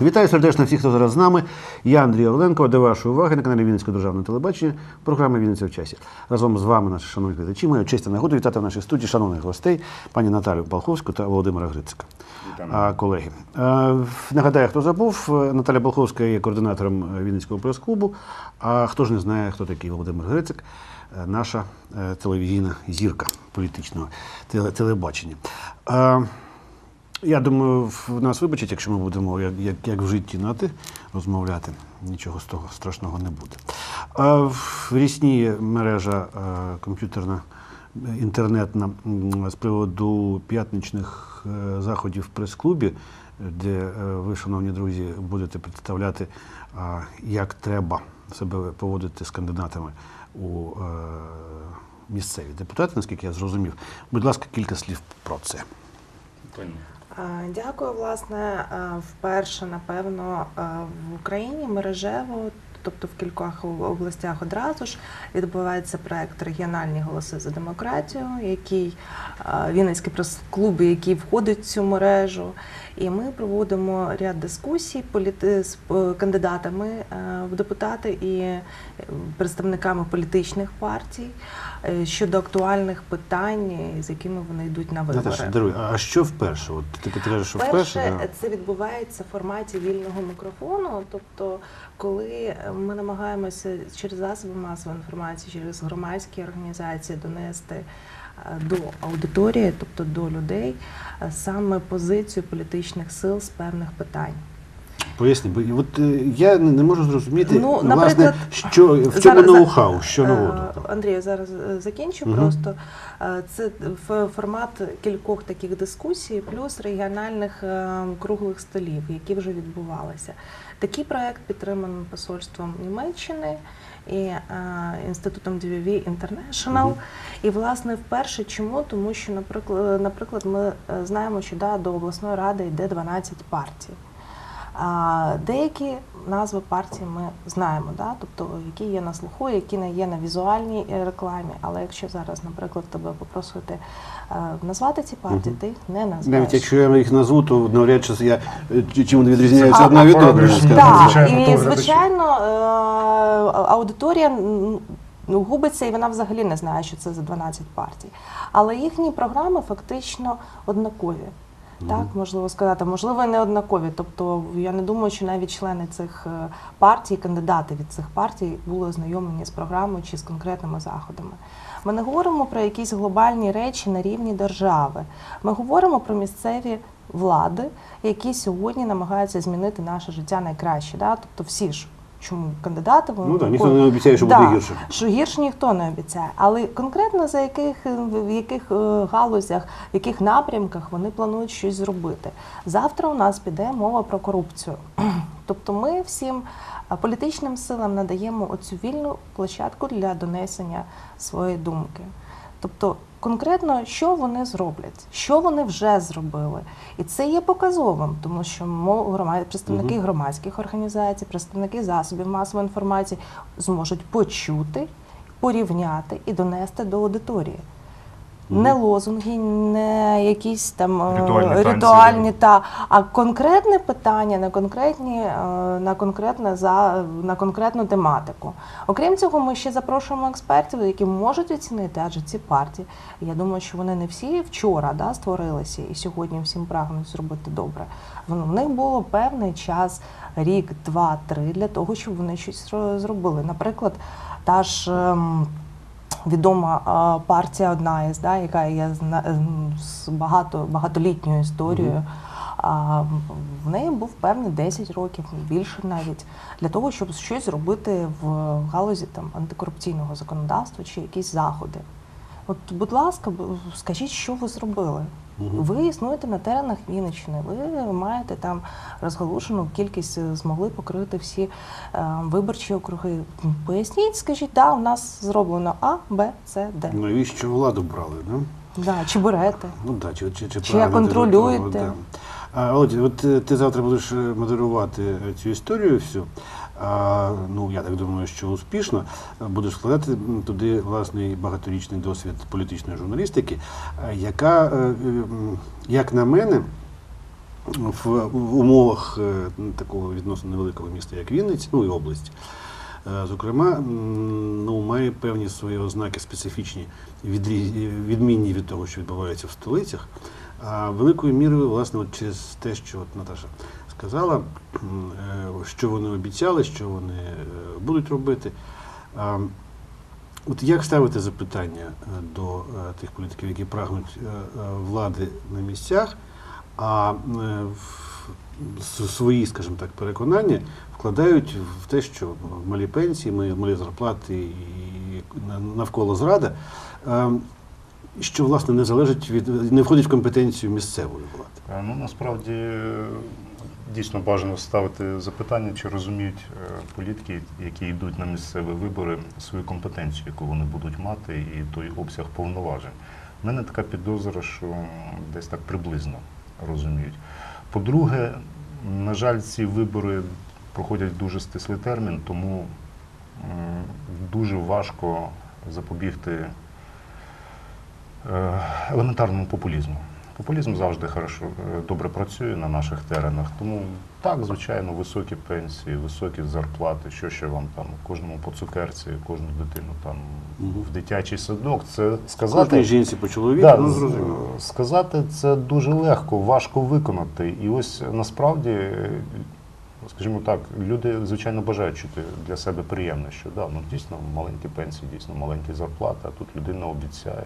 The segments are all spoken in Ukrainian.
Вітаю сердечно всіх, хто зараз з нами. Я Андрій Орленко. До вашої уваги на каналі Вінницького державного телебачення. Програма Вінниця в часі. Разом з вами, наші шановні глядачі, маю честь та нагоду вітати в нашій студії шановних гостей, пані Наталю Балховську та Володимира Грицика. А, колеги, нагадаю, хто забув, Наталя Балховська є координатором Вінницького прес-клубу. А хто ж не знає, хто такий Володимир Грицик, е, наша е, телевізійна зірка політичного телебачення. Я думаю, в нас вибачать, якщо ми будемо як, як, як в житті на ти розмовляти. Нічого з того страшного не буде. А в рісніє мережа е, комп'ютерна, інтернетна з приводу п'ятничних е, заходів в прес-клубі, де е, ви, шановні друзі, будете представляти, як треба себе поводити з кандидатами у місцеві депутати, наскільки я зрозумів. Будь ласка, кілька слів про це. А, Дякую, власне. Вперше, напевно, в Україні мережево, тобто в кількох областях одразу ж відбувається проект Регіональні голоси за демократію, який Вінницький прес-клуб, який входить в цю мережу. І ми проводимо ряд дискусій політи- з е, кандидатами е, в депутати і е, представниками політичних партій е, щодо актуальних питань, з якими вони йдуть на вибори. Наташа, даруй, а що вперше? От ти, кажеш, що вперше? Перше, да? це відбувається в форматі вільного мікрофону. Тобто, коли ми намагаємося через засоби масової інформації, через громадські організації донести е, до аудиторії, тобто до людей, саме позицію політичних сил з певних питань. Поясни, бо от е, я не, можу зрозуміти, Ну, власне, що, в чому ноу-хау, що Е, нового. Андрій, я зараз е, закінчу Мгм. просто. Це формат кількох таких дискусій, плюс регіональних круглих столів, які вже відбувалися. Такий проект підтриманий посольством Німеччини і е, інститутом DVV International. Мгм. І власне вперше чому? Тому що, наприклад, наприклад, ми е, знаємо, що да, до обласної ради йде 12 партій. Деякі назви партій ми знаємо, да? тобто які є на слуху, які не є на візуальній е, рекламі. Але якщо зараз, наприклад, тебе попросити е, назвати ці партії, ти їх не назвеш. Навіть якщо я їх назву, то навряд чи я чим вони відрізняються одна від одної, так, скажімо. Так, звичайно, і звичайно, е, аудиторія ну, губиться, і вона взагалі не знає, що це за 12 партій. Але їхні програми фактично однакові. Так, можливо сказати, можливо, і не однакові. Тобто я не думаю, що навіть члени цих е, партій, кандидати від цих партій були ознайомлені з програмою чи з конкретними заходами. Ми не говоримо про якісь глобальні речі на рівні держави. Ми говоримо про місцеві влади, які сьогодні намагаються змінити наше життя найкраще. Да? Тобто всі ж. Чому кандидати вони Ну так, ніхто не обіцяє, що Да, буде гірше. що гірше ніхто не обіцяє. Але конкретно за яких в яких е, галузях, в яких напрямках вони планують щось зробити. Завтра у нас піде мова про корупцію. Тобто ми всім е, політичним силам надаємо оцю вільну площадку для донесення своєї думки. Тобто конкретно, що вони зроблять, що вони вже зробили. І це є показовим, тому що представники громадських організацій, представники засобів масової інформації зможуть почути, порівняти і донести до аудиторії. Не лозунги, не якісь там е, Ритуальні ритуальні та а конкретне питання на конкретні е, на конкретне за на конкретну тематику. Окрім цього, ми ще запрошуємо експертів, які можуть оцінити, адже ці партії. Я думаю, що вони не всі вчора да, створилися і сьогодні всім прагнуть зробити добре. В них було певний час, рік, два, три для того, щоб вони щось зробили. Наприклад, та ж. Відома партія одна із, да, яка є з багато, багатолітньою історією. А, в неї був певний 10 років, більше навіть, для того, щоб щось зробити в галузі там, антикорупційного законодавства чи якісь заходи. От, будь ласка, скажіть, що ви зробили? Ви існуєте на теренах Вінниччини, ви маєте там розгалушену кількість, е, змогли покрити всі е, виборчі округи. Поясніть, скажіть, да, у нас зроблено А, Б, С, Д. Навіщо владу брали? Да? Да, чи берете? Ну да, чи, чи, чи, Чи правильно ти контролюєте? да. А, Володя, от е, ти завтра будеш е, модерувати е, цю історію всю. Ну, я так думаю, що успішно будеш вкладати м, туди власний багаторічний досвід політичної журналістики, яка, е, як на мене, в, умовах е, такого відносно невеликого міста, як Вінниця, ну і області. Е, Зокрема, ну, має певні свої ознаки специфічні, відмінні від того, що відбувається в столицях. А великою мірою, власне, от через те, що от Наташа сказала, е, що вони обіцяли, що вони е, будуть робити. От як ставити запитання е, до тих політиків, які прагнуть влади на місцях, а свої, скажімо так, переконання вкладають в те, що малі пенсії, малі зарплати і навколо зрада, що власне не залежить від не входить в компетенцію місцевої влади. Ну насправді дійсно бажано ставити запитання, чи розуміють е, політики, які йдуть на місцеві вибори, свою компетенцію, яку вони будуть мати, і той обсяг повноважень. У мене така підозра, що десь так приблизно розуміють. По-друге, на жаль, ці вибори проходять дуже стислий термін, тому дуже важко запобігти е, елементарному популізму. Популізм завжди хорошо, е, добре працює на наших теренах. Тому так, звичайно, високі пенсії, високі зарплати, що ще вам там, кожному по цукерці, кожну дитину там Мгм. в дитячий садок. Це Кожній сказати. жінці по чоловіку, Да, ну зрозуміло. сказати це дуже легко, важко виконати. І ось насправді, е, скажімо так, люди звичайно бажають чути для себе приємне, що да, ну дійсно маленькі пенсії, дійсно маленькі зарплати, а тут людина обіцяє.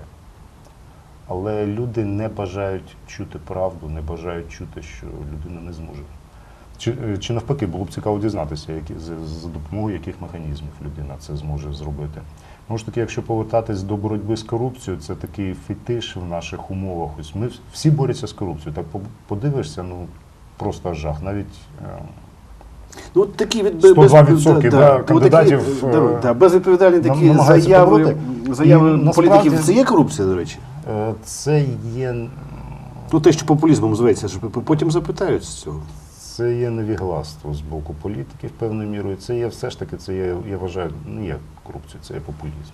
Але люди не бажають чути правду, не бажають чути, що людина не зможе. Чи, е, чи навпаки, було б цікаво дізнатися, які, за, допомогою яких механізмів людина це зможе зробити. Тому ж таки, якщо повертатись до боротьби з корупцією, це такий фетиш в наших умовах. Ось ми всі борються з корупцією. Так по- подивишся, ну просто жах. Навіть е, Ну, такі від 102% да, от кандидатів, такі, да, е, да, безвідповідальні такі заяви, заяви І політиків. Це є корупція, до речі. е, це є. Ну, те, що популізмом зветься, потім запитають з цього. Це є невігластво з боку політиків певною мірою. Це є все ж таки, це є, я вважаю, не є корупція, це є популізм.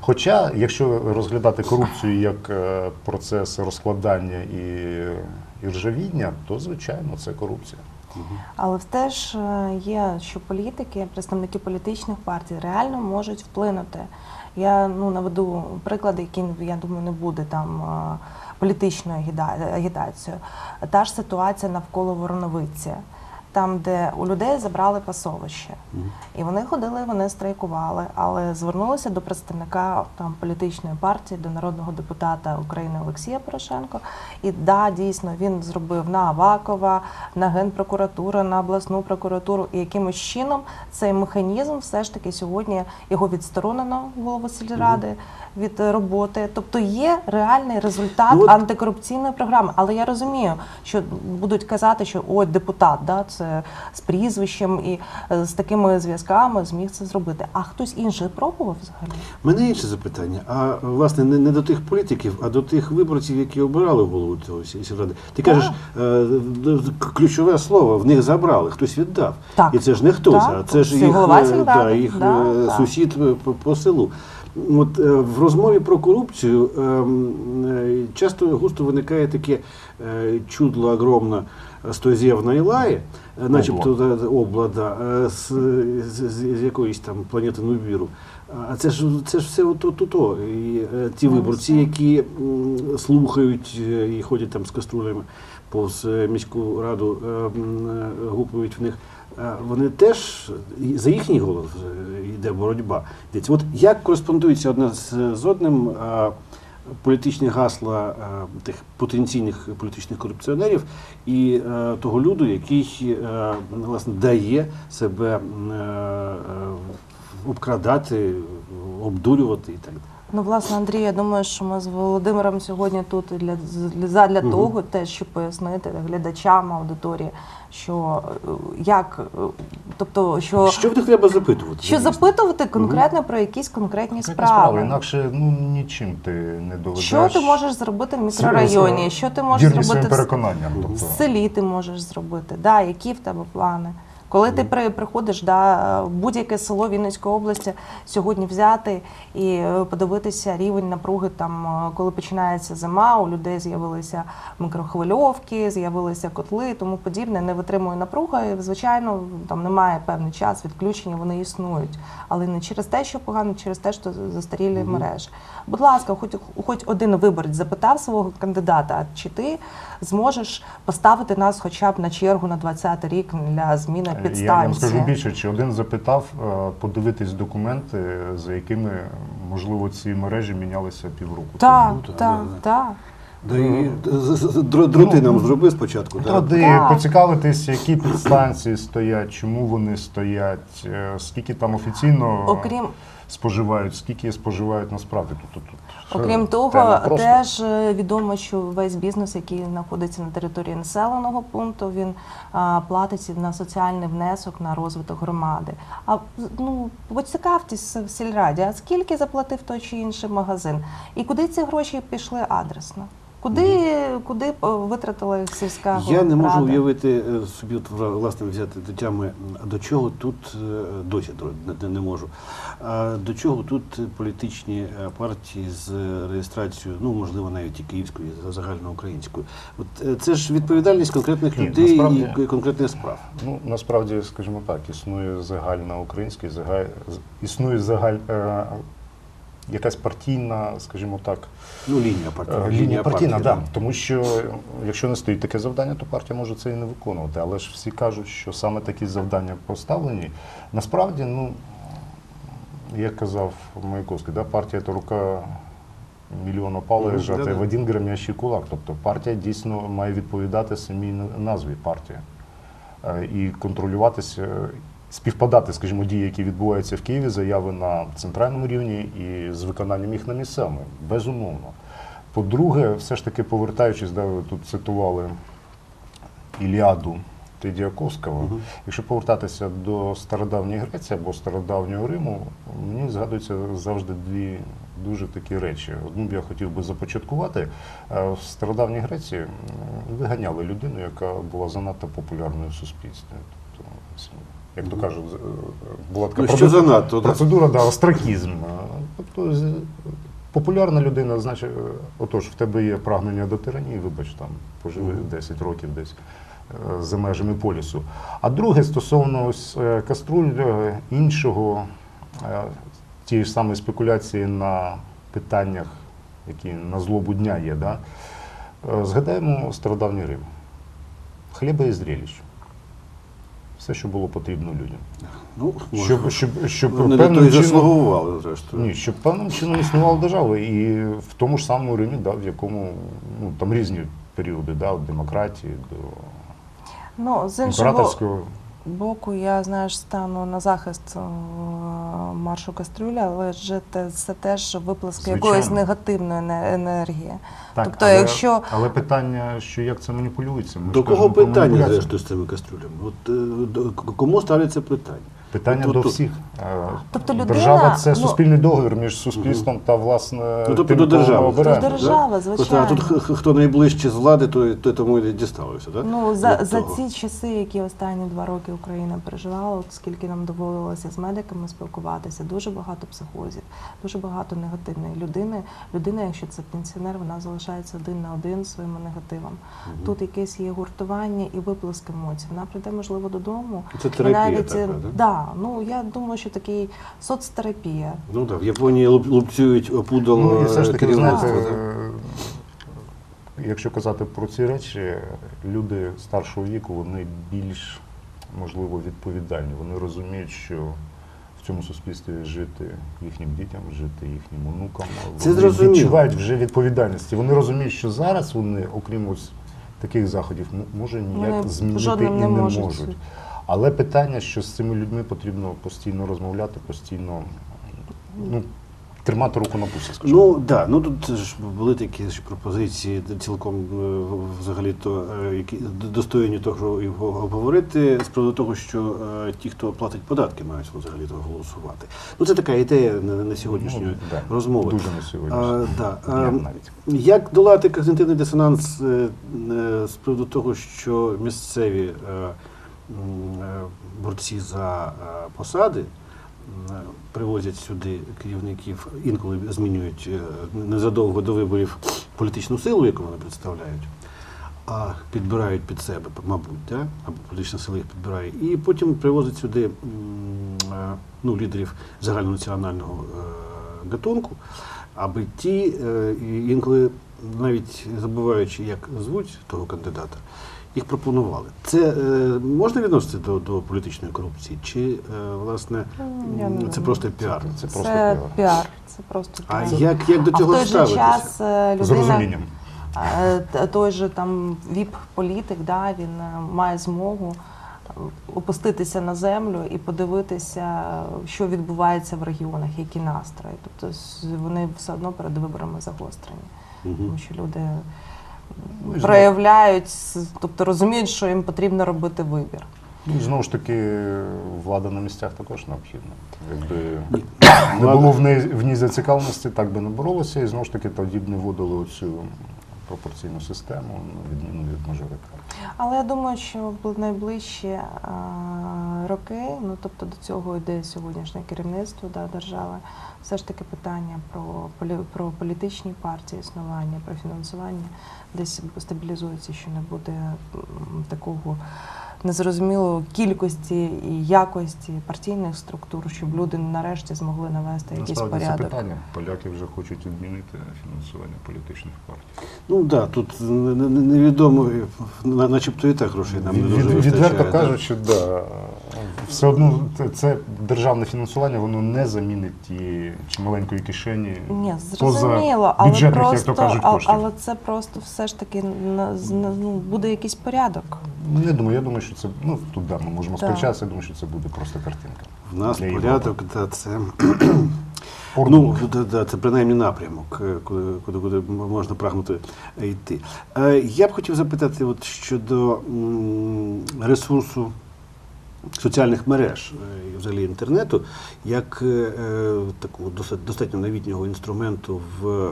Хоча, якщо розглядати корупцію як е, процес розкладання і, і ржавіння, то звичайно це корупція. Але теж ж є, що політики, представники політичних партій реально можуть вплинути. Я ну наведу приклади, які я думаю не буде там е, політичною агітацією. Та ж ситуація навколо Вороновиці, там, де у людей забрали пасовище. І вони ходили, вони страйкували, але звернулися до представника там політичної партії, до народного депутата України Олексія Порошенко. І да, дійсно він зробив на Авакова, на генпрокуратуру, на обласну прокуратуру. І якимось чином цей механізм все ж таки сьогодні його відсторонено голову сільради від роботи. Тобто є реальний результат Ну, антикорупційної програми. Але я розумію, що будуть казати, що ой, депутат, да, це з прізвищем і е, з такими зв'язками зміг це зробити. А хтось інший пробував взагалі? Мене інше запитання. А власне не, не до тих політиків, а до тих виборців, які обирали голову цього сі- сільради. Ти Так. кажеш, е, д- ключове слово, в них забрали, хтось віддав. Так. І це ж не хтось, Так. а це ж їх, е, сільради. да, їх Да, е, сусід е, по, по селу. От е, в розмові про корупцію ем, е, часто густо виникає таке е, чудло огромне стозєвна Ілає, е, начебто да, да, з, з, з, з якоїсь там планети Нубіру. А це ж це ж все ото то. І е, ті Ну, виборці, які слухають е, і ходять там з каструлями повз е, міську раду, м, гупають в них. Вони теж за їхній голос йде боротьба. От як кореспондується одне з, з одним політичні гасла е, тих потенційних політичних корупціонерів і е, того люду, який е, власне дає себе обкрадати, обдурювати і так далі. Ну, власне, Андрій, я думаю, що ми з Володимиром сьогодні тут для, для, задля Мгм. того, теж щоб пояснити глядачам аудиторії, що е, як, е, тобто, що, Що в них треба запитувати? що запитувати конкретно про якісь конкретні Конкретні справи. Інакше ну, нічим ти не доведеш. Що ти можеш зробити в мікрорайоні? Що ти можеш зробити в, переконанням. в Тобто. селі? Ти можеш зробити? Да, які в тебе плани? Коли ти при, приходиш да, в будь-яке село Вінницької області сьогодні взяти і е, подивитися рівень напруги, там, е, коли починається зима, у людей з'явилися мікрохвильовки, з'явилися котли і тому подібне, не витримує напруга. І, звичайно, там немає певний час, відключення вони існують. Але не через те, що погано, через те, що застарілі мережі. Будь ласка, хоч, хоч один виборець запитав свого кандидата, чи ти зможеш поставити нас хоча б на чергу на 20 рік для зміни Е, Я вам скажу більше, чи один запитав е, подивитись документи, за якими можливо ці мережі мінялися півроку. Так. Ну, так, так, да, і дроти нам зроби спочатку. Дроти, поцікавитись, які підстанції стоять, чому вони стоять, е, скільки там офіційно Окрім споживають, скільки споживають насправді. Тут, тут, тут Окрім того, просто. теж е, відомо, що весь бізнес, який знаходиться на території населеного пункту, він а, платить на соціальний внесок на розвиток громади. А ну поцікавтесь в сільраді, а скільки заплатив той чи інший магазин, і куди ці гроші пішли адресно? Куди, куди е, витратила сільська Я не можу рада? уявити е, собі, от, власне, взяти до тями, до чого тут е, досі не, не можу. А до чого тут політичні партії з реєстрацією, ну можливо, навіть і київською, і загальноукраїнською. От це ж відповідальність конкретних Ні, людей насправді- і конкретних справ. Ну, насправді, скажімо так, існує загальна українська, загаль... з- існує загаль... якась партійна, скажімо так, Ну, лінія. Е, Лінія партійна, партії, да. тому що якщо не стоїть таке завдання, то партія може це і не виконувати. Але ж всі кажуть, що саме такі завдання поставлені. Насправді, ну як казав Маяковський, да, партія це рука мільйона палева Мгм, жати да-да. в один громящий кулак. Тобто партія дійсно має відповідати самій назві партії Е, і контролюватися. Співпадати, скажімо, дії, які відбуваються в Києві, заяви на центральному рівні і з виконанням їх на місцевому, безумовно. По-друге, все ж таки повертаючись, да, ви тут цитували Іліаду Тедіаковського. Якщо повертатися до стародавньої Греції або стародавнього Риму, мені згадуються завжди дві дуже такі речі. Одну б я хотів би започаткувати. Е, В стародавній Греції виганяли людину, яка була занадто популярною в суспільстві. Тобто, як то кажуть, е, була така Ну, процедура- занадто, да? процедура, да, остракізм. Тобто популярна людина, значить, е, отож, в тебе є прагнення до тиранії, вибач, там поживи 10 років десь е, за межами полісу. А друге, стосовно ось е, каструль е, іншого, е, тієї ж самої спекуляції на питаннях, які на злобу дня є, да? Е, згадаємо стародавній Рим. Хліба і зрелищ. Все, що було потрібно людям. Ну, Щоб, щоб, щоб Вони певним чином, заслугували, зрештою. ні, щоб певним чином існувала держава. І в тому ж самому Римі, да, в якому ну, там різні періоди, да, від демократії до Ну, з іншого імператорського. Боку, я знаєш, стану на захист е, маршу кастрюля, але ж те- це теж виплески якоїсь негативної ене- енергії. Так, тобто, але, якщо але питання, що як це маніпулюється? Ми До кого питання зрештою з цими кастрюлями? От е, до- кому ставляться питання? Питання От до всіх. Тобто людина, Держава це ну- суспільний договір між суспільством та власне Ну, тобто тим, до кого держави. обираємо. До держави. звичайно. Просто, а тут хто найближче з влади, то, то тому і діставився, так? Ну, за, за ці часи, які останні два роки Україна переживала, скільки нам доводилося з медиками спілкуватися, дуже багато психозів, дуже багато негативної людини. Людина, якщо це пенсіонер, вона залишається один на один зі своїми негативом. Тут якесь є гуртування і виплеск емоцій. Вона прийде, можливо, додому. Це терапія навіть, така, е, да? Да, ну я думаю, що такий соцтерапія. Ну так, в Японії лупцюють опудал Ну і все ж таки, ви знаєте, да? е, якщо казати про ці речі, люди старшого віку вони більш можливо відповідальні. Вони розуміють, що в цьому суспільстві жити їхнім дітям, жити їхнім онукам. Це вони зрозуміло. відчувають вже відповідальність. І Вони розуміють, що зараз вони, окрім ось таких заходів, м- може ніяк Вони змінити жодним і не не можуть. можуть. Але питання, що з цими людьми потрібно постійно розмовляти, постійно ну, тримати руку на пульсі, скажімо. Ну так, да, ну тут ж були такі ж пропозиції цілком е, взагалі то е, які достойні того його обговорити з приводу того, що е, ті, хто платить податки, мають взагалі то голосувати. Ну це така ідея на, на сьогоднішню Ну, да, розмову. Дуже на сьогодні. А, да, а, навіть. Як долати когнитивний дисонанс з приводу того, що місцеві борці за е, посади. е, Привозять сюди керівників, інколи змінюють е, незадовго до виборів політичну силу, яку вони представляють, а підбирають під себе, мабуть, да? або політична сила їх підбирає, і потім привозять сюди е, ну, лідерів загальнонаціонального е, гатунку, аби ті е, інколи навіть забуваючи, як звуть того кандидата, їх пропонували. Це е, можна відносити до, до політичної корупції? Чи е, власне Я це просто піар? Це Це, просто піар. піар. Це просто А піар. як, як до а цього в той же ставитися? час е, людина, З розумінням. е, той же там віп-політик, да, він е, має змогу опуститися на землю і подивитися, що відбувається в регіонах, які настрої. Тобто вони все одно перед виборами загострені, тому що люди Ну, проявляють, тобто розуміють, що їм потрібно робити вибір. Ну, і знову ж таки, влада на місцях також необхідна. Якби не було в ній, в ній зацікавленості, так би не боролося, і знову ж таки тоді б не вводили оцю пропорційну систему, відміну від мажоритарної. Але я думаю, що в найближчі е, роки, ну тобто до цього йде сьогоднішнє керівництво да, держави, все ж таки питання про, про політичні партії, існування, про фінансування десь стабілізується, що не буде такого незрозумілої кількості і якості партійних структур, щоб люди нарешті змогли навести якийсь Насправді це питання. Поляки вже хочуть відмінити фінансування політичних партій. Ну так, да, тут не- не- не- невідомо, на- начебто і так грошей нам не дуже від- вистачає. відверто кажучи, да, все одно це, це державне фінансування, воно не замінить ті чималенької кишені. Ні, поза зрозуміло, але бюджетних, просто, як то кажуть, коштів. але це просто все ж таки на- з- на- ну, буде якийсь порядок. Не думаю, я думаю, що це ну тут да, ми можемо Так. сперечатися, я думаю, що це буде просто картинка. В нас Для порядок, да, це Ну, да, да, це принаймні напрямок, е, куди, куди, куди м- можна прагнути е, йти. Е, Я б хотів запитати от щодо м, ресурсу соціальних мереж е, і взагалі інтернету, як е, е, такого достатньо новітнього інструменту в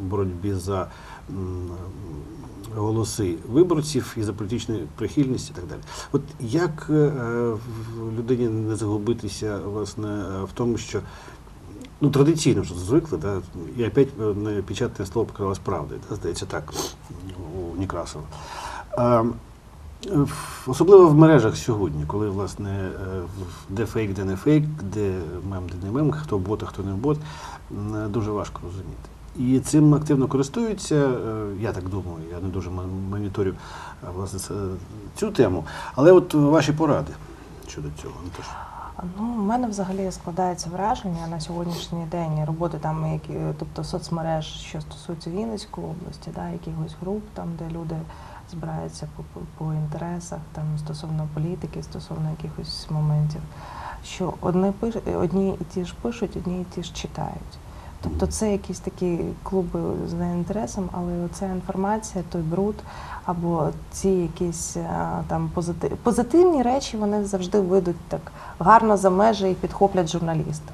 боротьбі за голоси виборців і за політичну прихильність і так далі. От як людині не загубитися власне в тому, що ну, традиційно вже звикли, да, і опять печатне слово показалось правдою, да, здається так, у Некрасова. Е, особливо в мережах сьогодні, коли власне е, де фейк, де не фейк, де мем, де не мем, хто бот, а хто не бот, дуже важко розуміти. І цим активно користуються, е, я так думаю, я не дуже мон- моніторю е, власне цю тему. Але от ваші поради щодо цього. Наташа. Ну, у мене взагалі складається враження на сьогоднішній день роботи там, які, тобто соцмереж, що стосується Вінницької області, да, якихось груп, там, де люди збираються по, по, інтересах, там, стосовно політики, стосовно якихось моментів, що одні, пиш, одні і ті ж пишуть, одні і ті ж читають. Тобто це якісь такі клуби за інтересом, але ця інформація, той бруд, або ці якісь е, там позитив, позитивні речі, вони завжди вийдуть так гарно за межі і підхоплять журналісти.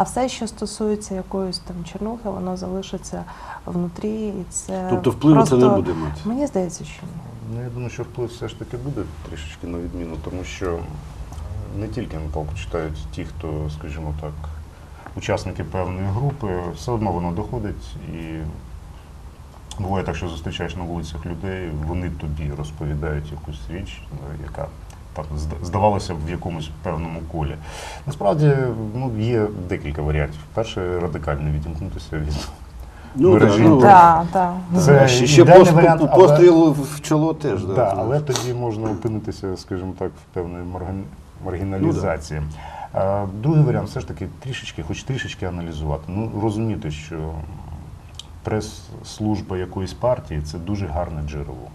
А все, що стосується якоїсь там чернухи, воно залишиться внутрі, і це Тобто впливу це не буде мати. Мені здається, що ні. Ну, я думаю, що вплив все ж таки буде трішечки на відміну, тому що не тільки Наталку читають ті, хто, скажімо так, учасники певної групи, все одно воно доходить і буває так, що зустрічаєш на вулицях людей, вони тобі розповідають якусь річ, е, яка зда- здавалося б в якомусь певному колі. Насправді ну, є декілька варіантів. Перше радикально відімкнутися від Ну, да, ну, Так, так. Це ще, ще пост- варіант, але- постріл в чоло теж. Да, Да, але тоді можна опинитися, скажімо так, в певної маргіналізації. А, Другий варіант все ж таки трішечки, хоч трішечки аналізувати. Ну, розуміти, що прес-служба якоїсь партії це дуже гарне джерело.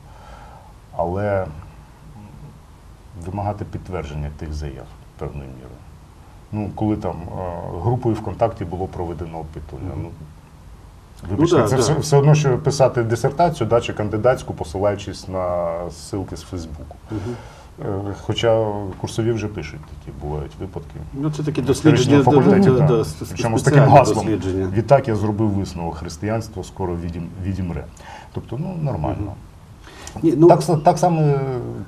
Але вимагати підтвердження тих заяв певною мірою. Ну, коли там групою ВКонтакті було проведено опитування. Ну, Вибачте, да, це да. Все, все одно, що писати дисертацію, да, чи кандидатську, посилаючись на ссылки з Фейсбуку. Е, Хоча курсові вже пишуть такі бувають випадки. Ну, це такі Історичного дослідження, да, да, да, Причому з таким гаслом. Відтак я зробив висновок християнство скоро відім, відімре. Тобто, ну нормально. Ні, ну- так, так само,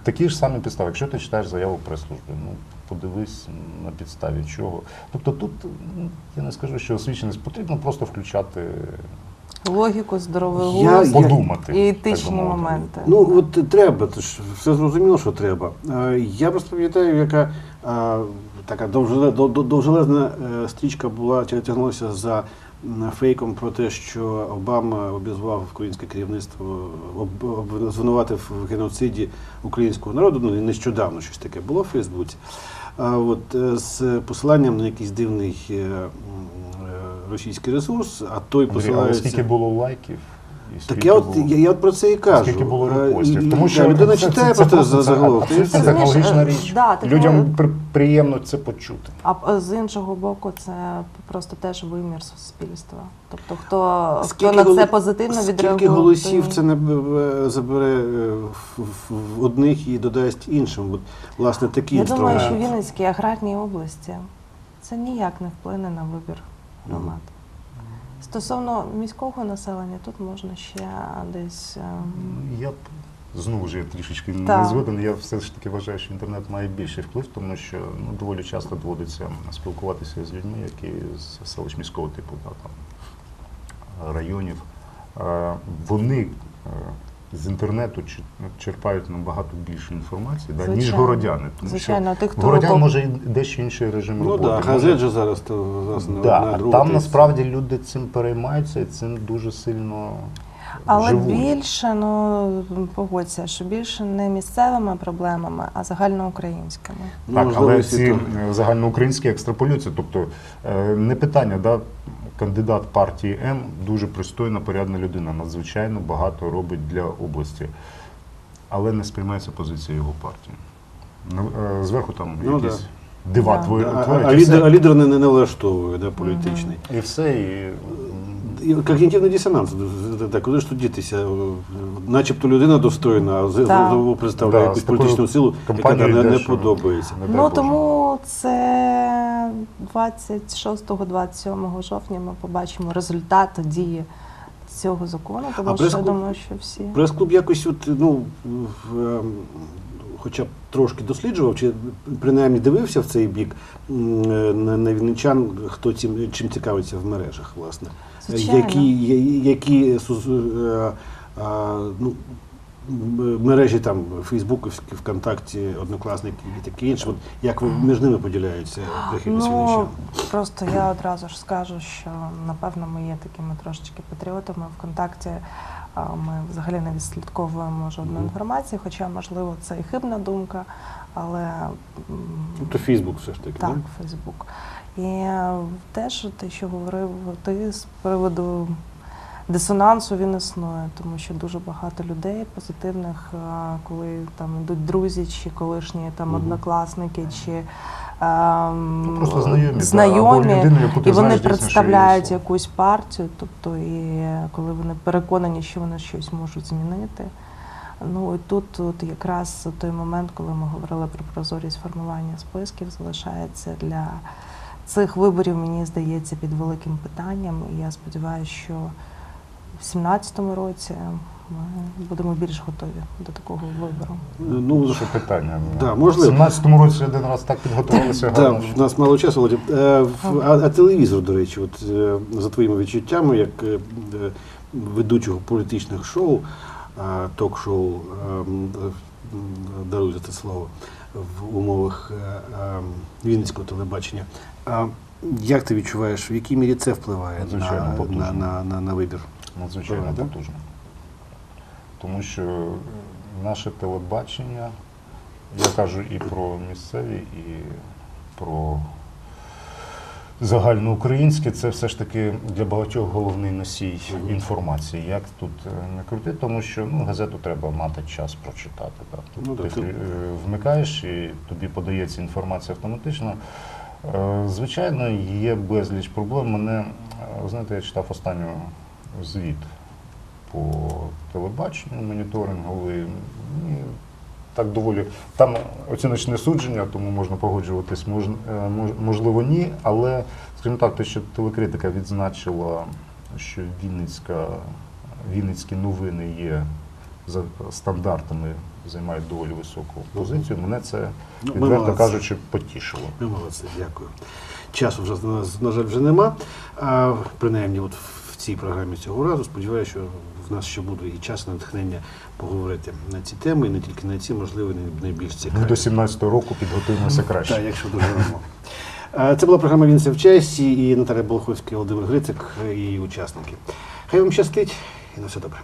такі ж самі підстави. Якщо ти читаєш заяву прес-служби, ну подивись на підставі чого. Тобто тут ну, я не скажу, що освіченість потрібно просто включати, Логіку, здоровий Я- я- подумати. і етичні моменти. Ну, от треба, це ж все зрозуміло, що треба. Е, Я просто пам'ятаю, яка е, така довжеле- дов- дов- довжелезна е, стрічка була, тя- тягнулася за фейком про те, що Обама обізвав українське керівництво, об- об- звинуватив в геноциді українського народу. Ну, і нещодавно щось таке було в Фейсбуці. А от е, з посиланням на якийсь дивний е, е, російський ресурс, а той Андрій, але скільки було лайків? І Так я от, було- я, я от про це і кажу. Скільки було Е, репостів? Тому да, що людина читає за це заголовок. Це, знаєш, технологічна е, річ. да, Людям при- приємно це почути. А з іншого боку, це просто теж вимір суспільства. Тобто, хто, хто на це позитивно відреагує. Скільки голосів це не забере е, в, в- в одних і додасть іншим? От, власне, такі Я думаю, що в Вінницькій аграрній області це ніяк не вплине на вибір громад. Стосовно міського населення, тут можна ще десь. ем, Я знову ж я трішечки не згоден. Я все ж таки вважаю, що інтернет має більший вплив, тому що ну, доволі часто доводиться спілкуватися з людьми, які з селищ міського типу, да, там, районів. Е, Вони е, з інтернету чер- черпають набагато більше інформації, да, ніж Звичайно. городяни. Тому Звичайно, що тих, хто городян по- може і дещо інший режим Ну роботи. так, Може- газет же зараз то зараз на, Да, на а другу там тисячу. насправді люди цим переймаються і цим дуже сильно Але живуть. більше, ну погодься, що більше не місцевими проблемами, а загальноукраїнськими. Ну, Так, можливо, але і ці е, загальноукраїнські екстраполюції, тобто е, не питання, да, кандидат партії М дуже пристойна, порядна людина, надзвичайно багато робить для області, але не сприймається позиція його партії. Ну, е, Зверху там Ну, якісь да. дива Да. твої- А, а, а, лідер, а лідер не, не, влаштовує, да, політичний. І все, і все, І Когнітивний дисонанс. Так, куди ж тут дітися? Начебто людина достойна, а знову представляє Да, якусь з такою політичну силу, яка компанією не, не йдеш, подобається. не дай Ну Боже. тому це 26-27 жовтня ми побачимо результат дії цього закону, тому А що я прес-клуб- думаю, що всі. Прес-клуб якось, от, ну, в, ем, хоча б трошки досліджував, чи принаймні дивився в цей бік е, на, на вінничан, хто цим, чим цікавиться в мережах, власне. Звичайно. Які, які е, ну, мережі там Фейсбуковські, ВКонтакті, Однокласники і таке інше. От як ви між ними поділяються прихильність Ну вінничан? просто я одразу ж скажу, що напевно ми є такими трошечки патріотами ВКонтакті. Ми взагалі не відслідковуємо жодної інформації, хоча, можливо, це і хибна думка, але Ну, Фейсбук все ж таки. Так, да? Фейсбук. І теж те, що говорив ти з приводу дисонансу, він існує, тому що дуже багато людей позитивних, коли там йдуть друзі, чи колишні там однокласники, чи Ну, просто знайомі, знайомі, або людину, яку ти і вони знаєш, представляють якусь партію, тобто і коли вони переконані, що вони щось можуть змінити. Ну і тут от якраз той момент, коли ми говорили про прозорість формування списків, залишається для цих виборів, мені здається, під великим питанням. І я сподіваюся, що в 2017 році ми будемо більш готові до такого вибору. Ну, Що питання? Да, В 17-му році один раз так підготувалися Да, гарно. в нас мало часу, Володя. Е, в- а, а телевізор, до речі, от е, за твоїми відчуттями, як е, е, ведучого політичних шоу, е, ток-шоу, е, м, е, м, даруй за це слово, в умовах е, е, Вінницького телебачення. А як ти відчуваєш, в якій мірі це впливає Надзвичайно на, потужно. на, на, на, на вибір? Надзвичайно Правда, потужно. Тому що наше телебачення, я кажу і про місцеві, і про загальноукраїнське, це все ж таки для багатьох головний носій інформації. Як тут е, не крути, тому що ну, газету треба мати час прочитати. Так? Ну, так, ти е, вмикаєш і тобі подається інформація автоматично. Е, Звичайно, є безліч проблем. Мене, знаєте, я читав останню звіт по телебаченню моніторинговий. І так доволі там оціночне судження, тому можна погоджуватись, мож, е, мож- можливо, ні. Але, скажімо так, те, що телекритика відзначила, що Вінницька, Вінницькі новини є за стандартами займають доволі високу позицію. Мене це Ну, відверто кажучи потішило. Ми молодці, дякую. Часу вже на жаль вже нема. А, принаймні, от в цій програмі цього разу сподіваюся, що в нас ще буде і час, натхнення поговорити на ці теми, і не тільки на ці, можливо, найбільш цікаві. Ми до 17-го року підготуємося краще. Так, якщо дуже давно. Е, Це була програма «Він в часі і Наталя Болховська, Володимир Грицик, і її учасники. Хай вам щастить і на все добре.